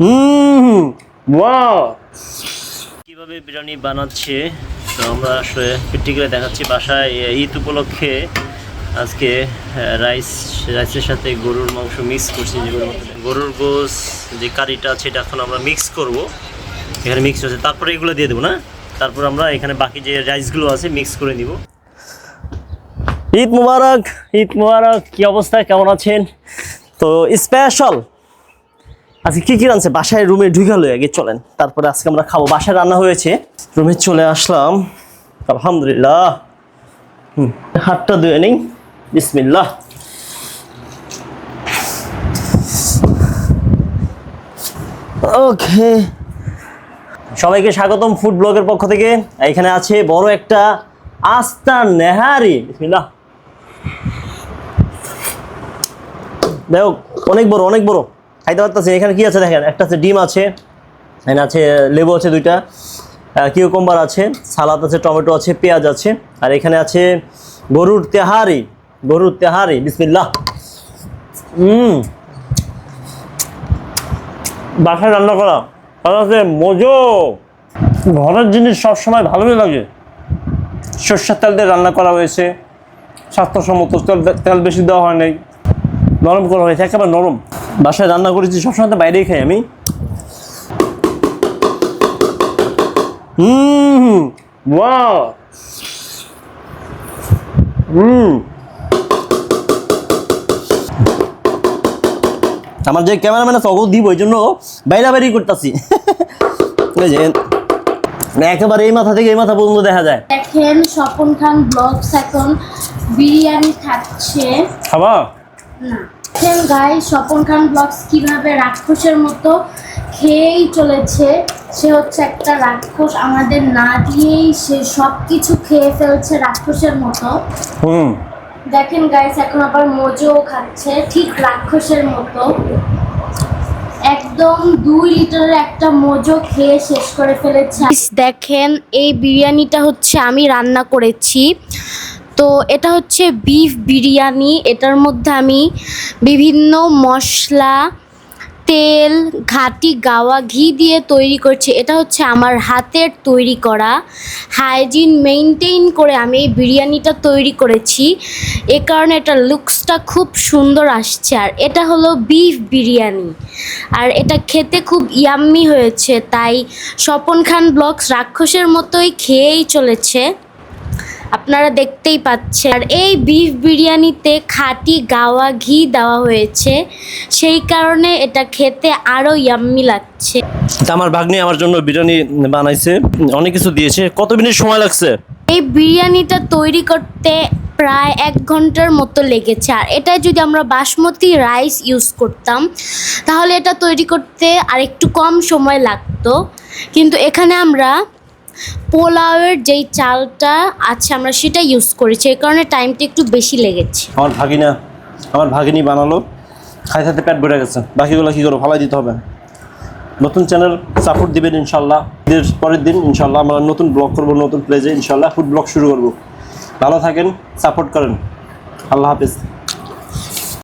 হুম কীভাবে বিরিয়ানি বানাচ্ছে? তো আমরা আসলে প্র্যাকটিক্যালি দেখাচ্ছি বাসায় ঈদ উপলক্ষে। আজকে রাইস রাইসের সাথে গরুর মাংস মিক্স করছি যে গরুর গরুর গোস যে কারিটা আছে এটা এখন আমরা মিক্স করব। এখানে মিক্স হচ্ছে। তারপরে এগুলো দিয়ে দেবো না? তারপর আমরা এখানে বাকি যে রাইসগুলো আছে মিক্স করে নিব। ঈদ মুবারক ঈদ মুবারক। কি অবস্থা? কেমন আছেন? তো স্পেশাল আজকে কি কি রানছে বাসায় রুমে ঢুকে হলো আগে চলেন। তারপরে আজকে আমরা খাব। বাসায় রান্না হয়েছে। রুমে চলে আসলাম। আলহামদুলিল্লাহ। হুম, হাতটা ধুয়ে নেই। বিসমিল্লাহ। ওকে। সবাইকে স্বাগতম ফুড ব্লগের পক্ষ থেকে। এখানে আছে বড় একটা আস্তা নেহারি। বিসমিল্লাহ। দেখো, অনেক বড় অনেক বড়। খাইতে পারতেছি। এখানে কি আছে দেখেন? একটা আছে ডিম আছে, এখানে আছে লেবু আছে দুইটা কিউকম্বার আছে, সালাদ আছে, টমেটো আছে, পেঁয়াজ আছে, আর এখানে আছে গরুর তেহারি গরুর তেহারি, বিসমিল্লাহ। হুম বাসায় রান্না করা। আছে মজো। ঘরের জিনিস সবসময় ভালোই লাগে। সর্ষের তেল দিয়ে রান্না করা হয়েছে। স্বাস্থ্যসম্মত তেল তেল বেশি দেওয়া হয় নাই। নরম করা হয়েছে, একেবারে নরম। বাসায় রান্না করেছি সবসময় তো বাইরেই খাই আমি। Hmm wow hmm. আমার যে ক্যামেরাম্যান আছে অগো দিব ওই জন্য বাইরা বাইরেই করতেছি যে একেবারে এই মাথা থেকে এই মাথা পর্যন্ত দেখা যায়। দেখেন স্বপন খান ব্লগস এখন বিরিয়ানি খাচ্ছে। খাবা? না। দেখেন গাই স্বপন খান ব্লগস কীভাবে রাক্ষসের মতো খেয়েই চলেছে? সে হচ্ছে একটা রাক্ষস আমাদের না দিয়েই সে সব কিছু খেয়ে ফেলছে রাক্ষসের মতো। হুম। দেখেন গাইস এখন আবার মোজো খাচ্ছে ঠিক রাক্ষসের মতো। একদম দুই লিটারের একটা মোজো খেয়ে শেষ করে ফেলেছে। দেখেন এই বিরিয়ানিটা হচ্ছে আমি রান্না করেছি। তো এটা হচ্ছে বিফ বিরিয়ানি। এটার মধ্যে আমি বিভিন্ন মশলা, তেল, ঘাটি, গাওয়া, ঘি দিয়ে তৈরি করছি। এটা হচ্ছে আমার হাতের তৈরি করা। হাইজিন মেনটেইন করে আমি এই বিরিয়ানিটা তৈরি করেছি। এ কারণে এটার লুকসটা খুব সুন্দর আসছে। আর এটা হলো বিফ বিরিয়ানি। আর এটা খেতে খুব ইয়াম্মি হয়েছে। তাই স্বপন খান ব্লগস রাক্ষসের মতোই খেয়েই চলেছে। আপনারা দেখতেই পাচ্ছেন। আর এই বিফ বিরিয়ানিতে খাঁটি গাওয়া ঘি দেওয়া হয়েছে। সেই কারণে এটা খেতে আরও ইয়াম্মি লাগছে। তা আমার ভাগ্নি আমার জন্য বিরিয়ানি বানাইছে। অনেক কিছু দিয়েছে। কত মিনিট সময় লাগছে? এই বিরিয়ানিটা তৈরি করতে প্রায় এক ঘণ্টার মতো লেগেছে। আর এটা যদি আমরা বাসমতি রাইস ইউজ করতাম তাহলে এটা তৈরি করতে আর একটু কম সময় লাগতো। কিন্তু এখানে আমরা পোলাওয়ের যেই চালটা আছে, আমরা সেটা ইউজ করেছি। এই কারণে টাইমটা একটু বেশি লেগেছে। আমার ভাগিনা, আমার ভাগিনী বানালো। খাই খাইতে পেট ভরে গেছে। বাকিগুলো কী করব? ফালাই দিতে হবে। নতুন চ্যানেল সাপোর্ট দিবেন ইনশাল্লাহ। ঈদের পরের দিন ইনশাল্লাহ আমরা নতুন ব্লগ করব, নতুন প্লেজে ইনশাল্লাহ ফুড ব্লগ শুরু করব। ভালো থাকেন সাপোর্ট করেন। আল্লাহ হাফিজ।